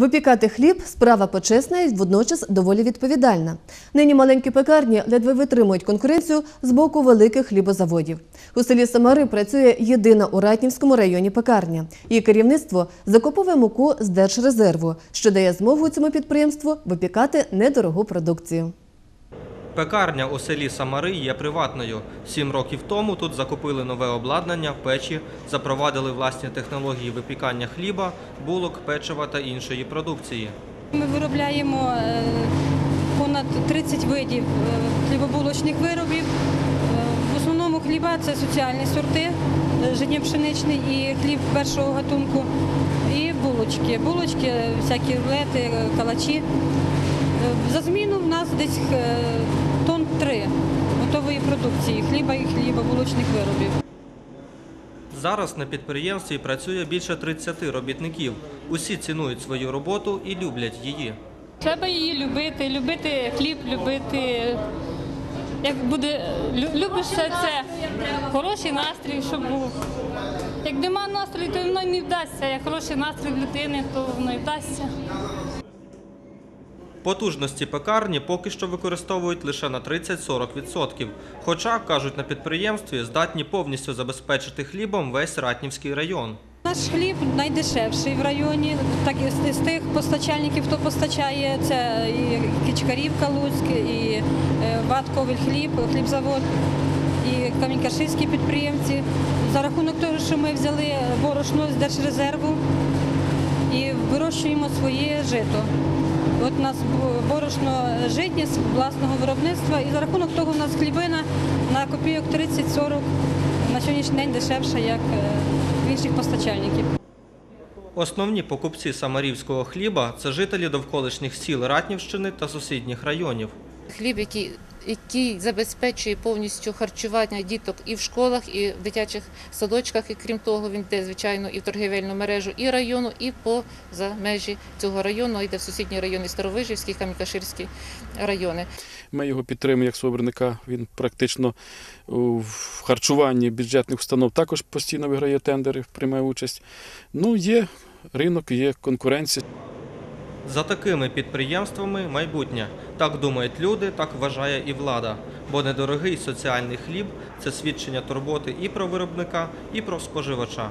Випікати хліб справа почесна і водночас доволі відповідальна. Нині маленькі пекарні ледве витримують конкуренцію з боку великих хлібозаводів. У селі Самари працює єдина у Ратнівському районі пекарня. Її керівництво закуповує муку з держрезерву, що дає змогу цьому підприємству випікати недорогу продукцію. Пекарня у селі Самари є приватною. Сім років тому тут закупили нове обладнання, печі, запровадили власні технології випікання хліба, булок, печива та іншої продукції. Ми виробляємо е, понад 30 видів е, хлібобулочних виробів. Е, В основному хліба це соціальні сорти, е, житньо-пшеничний і хліб першого гатунку, і булочки. Булочки, всякі рулети, е, калачі. Е, За зміну в нас десь е, тонн 3 готової продукції хліба і хлібобулочних виробів. Зараз на підприємстві працює більше 30 робітників. Усі цінують свою роботу і люблять її. Треба її любити, любити хліб, любити. Як буде лю- любиш все це, хороший настрій, щоб був. Як нема настрою, то воно не вдасться. Як хороший настрій в людини, то воно й вдасться. Потужності пекарні поки що використовують лише на 30-40%. Хоча, кажуть на підприємстві, здатні повністю забезпечити хлібом весь Ратнівський район. Наш хліб найдешевший в районі. Так і з- тих постачальників, хто постачає, це і Кичкарівка Луцьк, і е, Ватковель хліб, хлібзавод, і камінькашистські підприємці. За рахунок того, що ми взяли борошно з держрезерву і вирощуємо своє жито. От у нас борошно житність власного виробництва, і за рахунок того у нас хлібина на копійок 30-40 на сьогоднішній день дешевша, як е, в інших постачальників. Основні покупці самарівського хліба це жителі довколишніх сіл Ратнівщини та сусідніх районів. Хліб, який, який забезпечує повністю харчування діток і в школах, і в дитячих садочках. І крім того, він йде, звичайно, і в торгівельну мережу і району, і поза межі цього району, йде в сусідні райони Старовижівський, Кам'якаширський райони. Ми його підтримуємо як свого. Він практично в харчуванні бюджетних установ також постійно виграє тендери, приймає участь. Ну, є ринок, є конкуренція. За такими підприємствами майбутнє. Так думають люди, так вважає і влада. Бо недорогий соціальний хліб це свідчення турботи і про виробника, і про споживача.